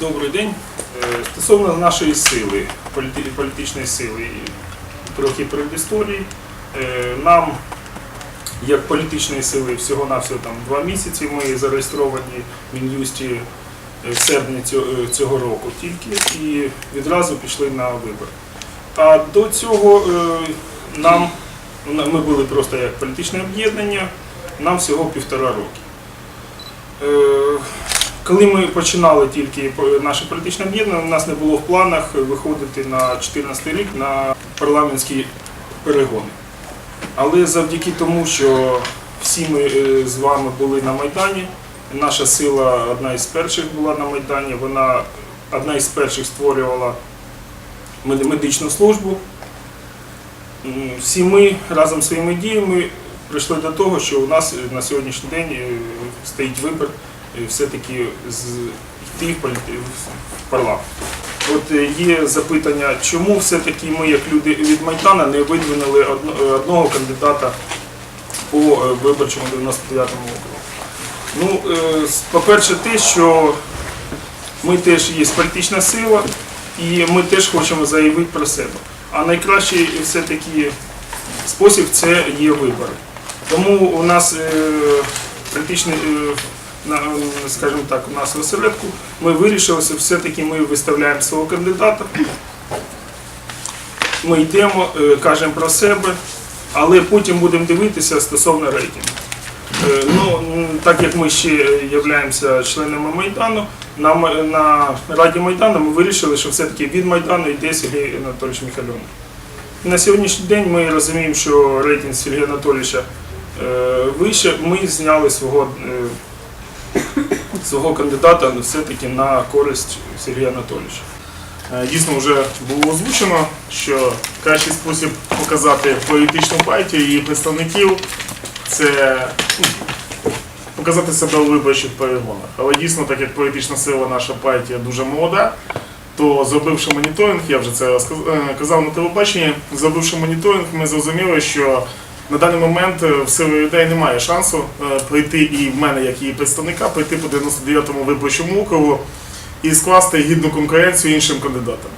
Добрий день. Е, Стосовно нашої сили, політичної сили, трохи предісторії. Е, Нам, як політичної сили, всього-навсього там два місяці. Ми зареєстровані в Мін'юсті е, в серпні цього, року тільки і відразу пішли на вибори. А до цього нам ми були просто як політичне об'єднання, нам всього півтора роки. Коли ми починали тільки наше політичне об'єднання, у нас не було в планах виходити на 2014 рік на парламентські перегони. Але завдяки тому, що всі ми е, з вами були на Майдані, наша сила одна із перших була на Майдані, вона одна із перших створювала медичну службу. Всі ми разом зі своїми діями прийшли до того, що у нас на сьогоднішній день е, стоїть вибір все-таки йти в парламент. От е, є запитання, чому все-таки ми, як люди від Майдана, не видвинули е, одного кандидата по е, виборчому 99-му округу. Ну, по-перше, те, що ми теж є політична сила, і ми теж хочемо заявити про себе. А найкращий все-таки спосіб це є вибори. Тому у нас е, скажімо так, у нас в осередку ми вирішили, що все-таки ми виставляємо свого кандидата. Ми йдемо, е, кажемо про себе, але потім будемо дивитися стосовно рейтингу. Е, Ну, так як ми ще являємося членами Майдану, на, на Раді Майдану ми вирішили, що все-таки від Майдану йде Сергій Анатолійович Михайлович. На сьогоднішній день ми розуміємо, що рейтинг Сергія Анатолійовича е, вище. Ми зняли свого, свого кандидата все-таки на користь Сергія Анатолійовича. Е, Дійсно, вже було озвучено, що кращий спосіб показати політичну партію і її представників це ну, показати себе у виборчих перегонах. Але дійсно, так як політична сила наша партія дуже молода, то зробивши моніторинг, я вже це е, казав на телебаченні, зробивши моніторинг, ми зрозуміли, що на даний момент е, в сили людей немає шансу е, прийти і в мене, як її представника, прийти по 99-му виборчому округу і скласти гідну конкуренцію іншим кандидатам.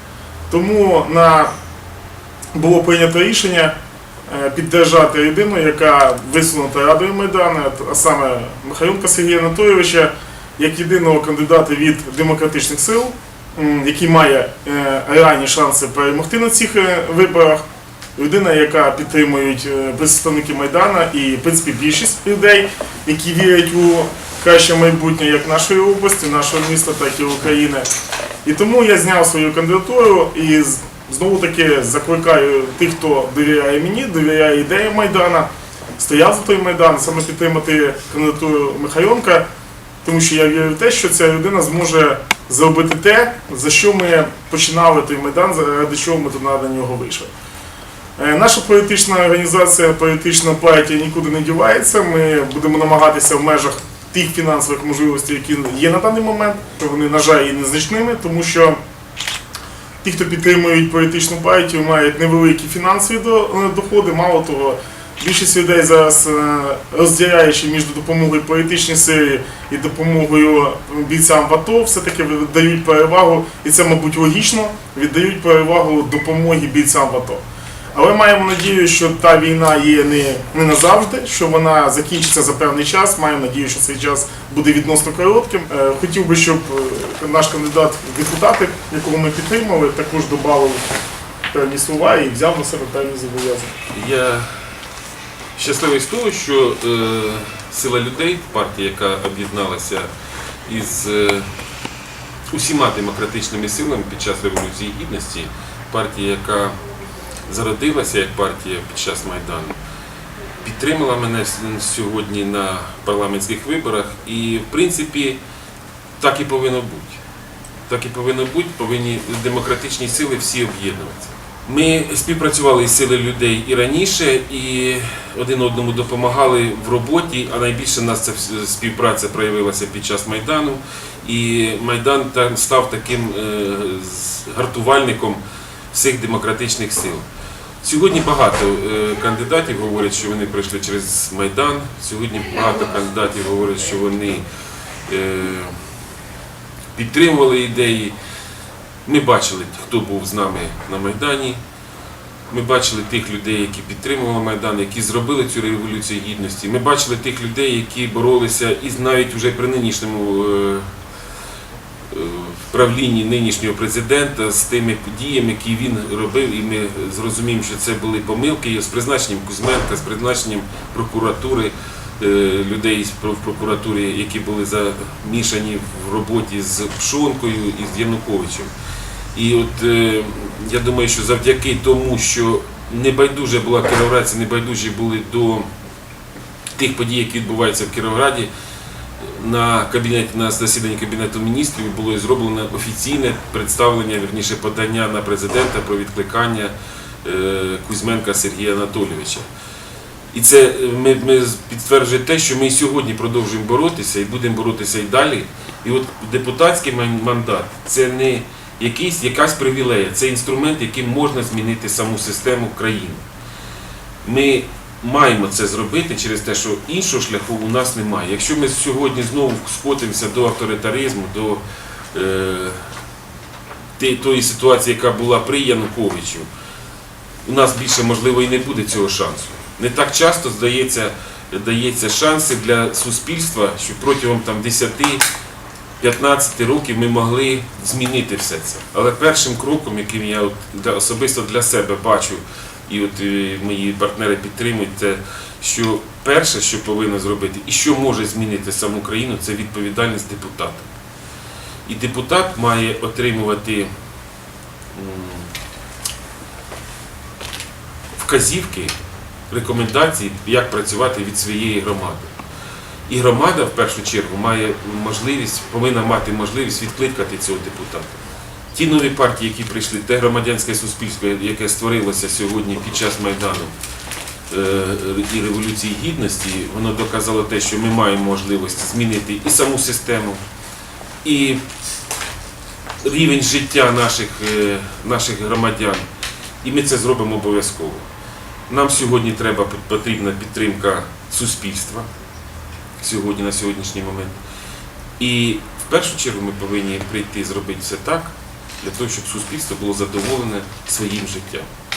Тому на було прийнято рішення е, піддержати людину, яка висунута Радою Майдану, а саме Михайлюка Сергія Анатолійовича, як єдиного кандидата від демократичних сил, який має реальні шанси перемогти на цих виборах. Людина, яка підтримують е, представники Майдана і, в принципі, більшість людей, які вірять у краще майбутнє як нашої області, нашого міста, так і України. І тому я зняв свою кандидатуру і знову таки закликаю тих, хто довіряє мені, довіряє ідеям Майдана, стояв за той Майдан, саме підтримати кандидатуру Михайонка, тому що я вірю в те, що ця людина зможе зробити те, за що ми починали той Майдан, заради чого ми туди на нього вийшли. Е, Наша політична організація, політична партія нікуди не дівається. Ми будемо намагатися в межах тих фінансових можливостей, які є на даний момент, що вони, на жаль, є незначними, тому що ті, хто підтримують політичну партію, мають невеликі фінансові е, доходи. Мало того, більшість людей зараз е, розділяючи між допомогою політичній силі і допомогою бійцям в все-таки віддають перевагу, і це, мабуть, логічно, віддають перевагу допомоги бійцям в. Але маємо надію, що та війна є не, не назавжди, що вона закінчиться за певний час. Маємо надію, що цей час буде відносно коротким. Е, Хотів би, щоб е, наш кандидат депутати, якого ми підтримали, також додав певні слова і взяв на себе певні зобов'язання. Я щасливий з того, що е, сила людей, партія, яка об'єдналася із е, усіма демократичними силами під час Революції Гідності, партія, яка зародилася як партія під час Майдану, підтримала мене сьогодні на парламентських виборах і, в принципі, так і повинно бути. Так і повинно бути, повинні демократичні сили всі об'єднуватися. Ми співпрацювали із сили людей і раніше, і один одному допомагали в роботі, а найбільше нас ця співпраця проявилася під час Майдану. І Майдан та- став таким е, гартувальником всіх демократичних сил. Сьогодні багато е, кандидатів говорять, що вони пройшли через Майдан. Сьогодні багато кандидатів говорять, що вони е, підтримували ідеї. Ми бачили, хто був з нами на Майдані. Ми бачили тих людей, які підтримували Майдан, які зробили цю революцію гідності. Ми бачили тих людей, які боролися і навіть вже при нинішньому е, правлінні нинішнього президента з тими діями, які він робив, і ми зрозуміємо, що це були помилки з призначенням Кузьменка, з призначенням прокуратури, е, людей в прокуратурі, які були замішані в роботі з Пшонкою і з Януковичем. І от е, я думаю, що завдяки тому, що небайдужа була Кіровоградці, небайдужі були до тих подій, які відбуваються в Кіровограді, на кабінеті на засіданні кабінету міністрів було зроблено офіційне представлення, вірніше подання на президента про відкликання е, Кузьменка Сергія Анатолійовича. І це е, ми, ми підтверджує те, що ми сьогодні продовжуємо боротися і будемо боротися і далі. І от депутатський мандат це не якийсь, якась привілея, це інструмент, яким можна змінити саму систему країни. Ми маємо це зробити через те, що іншого шляху у нас немає. Якщо ми сьогодні знову скотимося до авторитаризму, до е, тої ситуації, яка була при Януковичу, у нас більше можливо і не буде цього шансу. Не так часто здається, дається шанси для суспільства, що протягом там 10-15 років ми могли змінити все це. Але першим кроком, яким я особисто для себе бачу, і от е, мої партнери підтримують, це що перше, що повинно зробити, і що може змінити саму країну, це відповідальність депутата. І депутат має отримувати вказівки, рекомендації, як працювати від своєї громади. І громада в першу чергу має можливість, повинна мати можливість відкликати цього депутата. Ті нові партії, які прийшли, те громадянське суспільство, яке створилося сьогодні під час Майдану е, і Революції Гідності, воно доказало те, що ми маємо можливість змінити і саму систему, і рівень життя наших, е, наших громадян. І ми це зробимо обов'язково. Нам сьогодні треба потрібна підтримка суспільства сьогодні на сьогоднішній момент. І в першу чергу ми повинні прийти і зробити все так, для того, щоб суспільство було задоволене своїм життям.